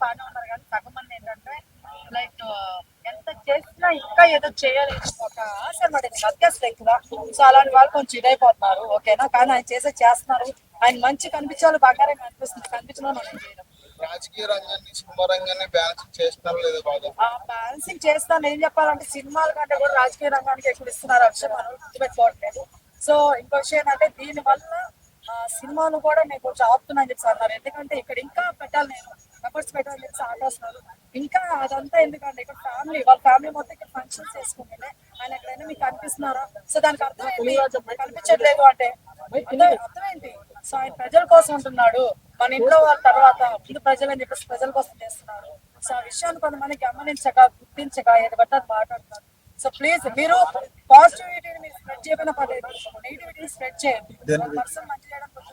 బాగానే ఉన్నారు కానీ సగం మంది ఏంటంటే లైక్ ఎంత చేసినా ఇంకా ఏదో చేయాలి ఒక ఆశ అనమాట. అత్యాస ఎక్కువ సో అలాంటి వాళ్ళు కొంచెం ఇదైపోతున్నారు ఓకేనా? కానీ ఆయన చేసే చేస్తున్నారు. ఆయన మంచి కనిపించాలి బాగానే కనిపిస్తుంది కనిపించడం మనం చేయడం రాజకీయ రంగాన్ని సినిమా రంగాన్ని బ్యాలెన్స్ చేస్తున్నారు లేదా బాగా ఆ బ్యాలెన్సింగ్ చేస్తాను ఏం చెప్పాలంటే సినిమాల కంటే కూడా రాజకీయ రంగానికి ఎక్కువ ఇస్తున్నారు ఆ విషయం మనం గుర్తుపెట్టుకోవట్లేదు. సో ఇంకో విషయం ఏంటంటే దీని వల్ల ఆ, సినిమాలు కూడా నేను కొంచెం ఆపుతున్నాను చెప్పి అన్నారు. ఎందుకంటే ఇక్కడ ఇంకా పెట్టాలి నేను. ఎఫర్ట్స్ పెట్టాలని చెప్పి ఆలోచిస్తున్నారు ఇంకా అదంతా ఎందుకంటే ఇక్కడ ఫ్యామిలీ వాళ్ళ ఫ్యామిలీ మొత్తం ఇక్కడ ఫంక్షన్స్ చేసుకుంటేనే ఆయన ఎక్కడైనా మీకు కనిపిస్తున్నారా? సో దానికి అర్థం ఏంటి? కనిపించట్లేదు అంటే అర్థం అర్థం ఏంటి సో ఆయన ప్రజల కోసం ఉంటున్నాడు. మన ఇంట్లో వాళ్ళ తర్వాత ముందు ప్రజలు అని చెప్పేసి ప్రజల కోసం చేస్తున్నారు. సో ఆ విషయాన్ని కొంతమంది గమనించక గుర్తించక ఏది బట్టి అది మాట్లాడుతున్నారు. సో ప్లీజ్ మీరు పాజిటివిటీని మీరు స్ప్రెడ్ చేయకపోయినా పర్లేదు. నెగిటివిటీని స్ప్రెడ్ చేయండి. పర్సన్ మంచి వచ్చినప్పుడు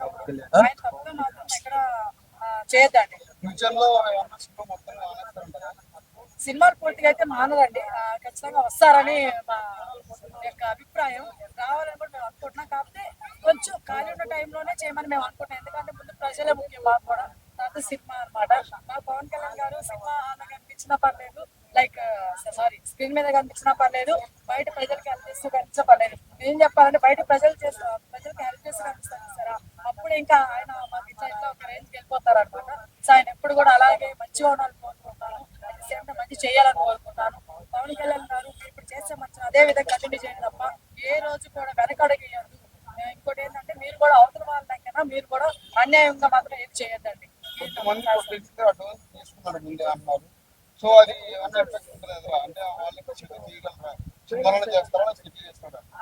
ఆయన తప్పుగా మాత్రం ఎక్కడ ఆ, చేయొద్దండి. ఫ్యూచర్లో సినిమా సినిమాలు పూర్తిగా అయితే మానదండి ఖచ్చితంగా వస్తారని మా యొక్క అభిప్రాయం. రావాలని కూడా మేము అనుకుంటున్నాం. కాబట్టి కొంచెం ఖాళీ ఉన్న టైంలోనే చేయమని మేము అనుకుంటున్నాం. ఎందుకంటే ముందు ప్రజలే ముఖ్యం మాకు కూడా. తర్వాత సినిమా అన్నమాట. మా పవన్ కళ్యాణ్ గారు సినిమా కనిపించినా పర్లేదు. లైక్ సారీ స్క్రీన్ మీద కనిపించినా పర్లేదు. బయట ప్రజలకి హెల్ప్ చేస్తూ కనిపించినా పర్లేదు. ఏం చెప్పాలంటే బయట ప్రజలు చేస్తూ ప్రజలకి హెల్ప్ చేస్తూ కనిపిస్తారు? సార్ అప్పుడు ఇంకా ఆయన మాకు ఇట్లా ఇట్లా ఒక రేంజ్కి వెళ్ళిపోతారు అనమాట ఎప్పుడు కూడా అలాగే మంచిగా ఉండాలని కోరుకుంటాను అట్ ది సేమ్ టైం మంచి చేయాలని కోరుకుంటాను పవన్ కళ్యాణ్ గారు ఇప్పుడు చేసే మంచి అదే విధంగా కంటిన్యూ చేయండి తప్ప ఏ రోజు కూడా వెనకడగేయద్దు ఇంకోటి ఏంటంటే మీరు కూడా అవతల వాళ్ళ దగ్గర మీరు కూడా అన్యాయంగా మాత్రం ఏం చేయొద్దండి. సో అది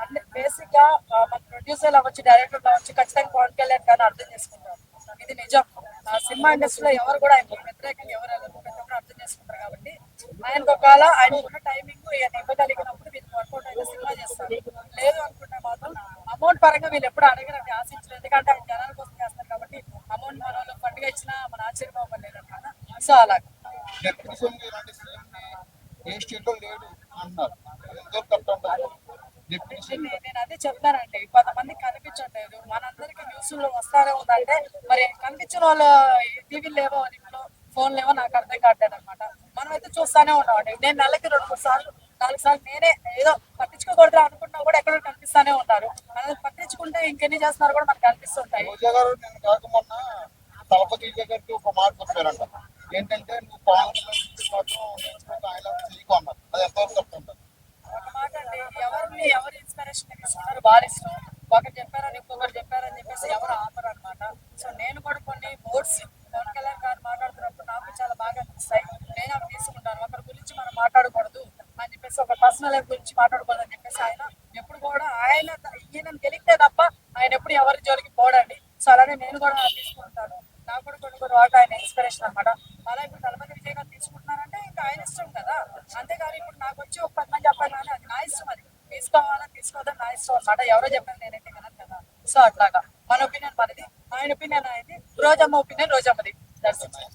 అంటే బేసిక్గా మన ప్రొడ్యూసర్ అవ్వచ్చు డైరెక్టర్ అవ్వచ్చు ఖచ్చితంగా పవన్ కళ్యాణ్ గారిని అర్థం చేసుకుంటారు. ఇది నిజం. సినిమా ఇండస్ట్రీలో ఎవరు కూడా ఆయన వ్యతిరేకంగా ఎవరు ప్రతి ఒక్కరు అర్థం చేసుకుంటారు కాబట్టి ఆయనకు ఒకవేళ ఆయన ఉన్న టైమింగ్ ఇవ్వగలిగినప్పుడు వీళ్ళు వర్కౌట్ అయితే సినిమా చేస్తారు. లేదు అనుకుంటే మాత్రం అమౌంట్ పరంగా వీళ్ళు ఎప్పుడు అడగరండి ఆశించరు. ఎందుకంటే ఆయన జనాల కోసం చేస్తారు కాబట్టి అమౌంట్ మన వాళ్ళు పండుగ ఇచ్చినా మన ఆశ్చర్యపోవలేదు అనమాట సో అలాగే నేను అదే చెప్తానండి. కొంతమంది మనందరికి న్యూస్లో వస్తానే ఉందంటే మరి కనిపించిన వాళ్ళ టీవీలు లేవో ఇంట్లో ఫోన్ లేవో నాకు అర్థం కావట్లేదు అనమాట మనం అయితే చూస్తానే ఉన్నామండి నేను నెలకి రెండు మూడు సార్లు నాలుగు సార్లు నేనే ఏదో పట్టించుకోకూడదు అనుకున్నా కూడా ఎక్కడో కనిపిస్తానే ఉంటారు మనల్ని పట్టించుకుంటే ఇంకెన్ని చేస్తున్నారు కూడా మనకు కనిపిస్తుంటాయి. తలపతి విజయ్ గారికి ఒక మాట చెప్పారంట. ఏంటంటే నువ్వు అది ఎంతవరకు ఎవరిని ఎవరు ఇన్స్పిరేషన్ తీసుకున్నారు వారి ఇష్టం ఒకరు చెప్పారని ఇంకొకరు చెప్పారని చెప్పేసి ఎవరు ఆపరు అనమాట సో నేను కూడా కొన్ని బోర్డ్స్ పవన్ కళ్యాణ్ గారు మాట్లాడుతున్నప్పుడు నాకు చాలా బాగా అనిపిస్తాయి. నేను అవి తీసుకుంటాను. ఒకరి గురించి మనం మాట్లాడకూడదు అని చెప్పేసి ఒక పర్సనల్ లైఫ్ గురించి మాట్లాడకూడదు అని చెప్పేసి ఆయన ఎప్పుడు కూడా ఆయన ఈయన గెలిస్తే తప్ప ఆయన ఎప్పుడు ఎవరి జోలికి పోడండి. సో అలానే నేను కూడా తీసుకుంటాను. నాకు కూడా కొన్ని కొన్ని వాటి ఆయన ఇన్స్పిరేషన్ అనమాట అలా ఇప్పుడు తలపతి విజయ్ గారు తీసుకుంటున్నారంటే ఇంకా ఆయన ఇష్టం కదా. అంతేగాని ఇప్పుడు నాకు వచ్చి ఒక పది మంది చెప్పాలి కానీ అది నా ఇష్టం అది. తీసుకోవాలా తీసుకోవద్దని నా ఇష్టం అనమాట ఎవరో చెప్పాను నేను. సో అట్లాగా. మన ఒపీనియన్ మనది. ఆయన ఒపీనియన్ ఆయనది. రోజమ్మ ఒపీనియన్ రోజమ్మది. దర్శించారు